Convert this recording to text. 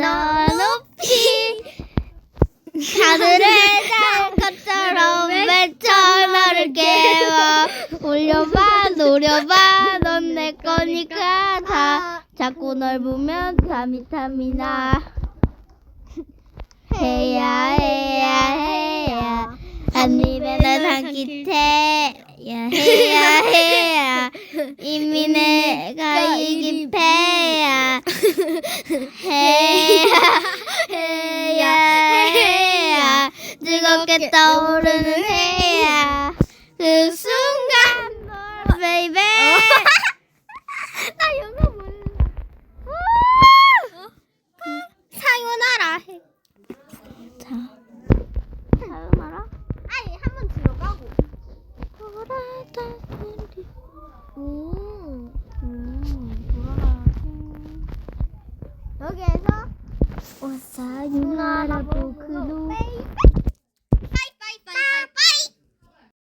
더 높이. 하늘을 날 것처럼 외쳐 너를 깨워. 올려봐 노려봐. 넌 내 거니까 다. 자꾸 널 보면 탐이 탐이 나 해야 해야 해야. 한 입에는 한 끼태 야 해야 해야. 이미 내 패야 해야. 해야. 해야 즐겁게 떠오르는 해야. 그 순간 베이베 나 영어 몰라. 사요나라. 해 Lo que. O sea, hay una.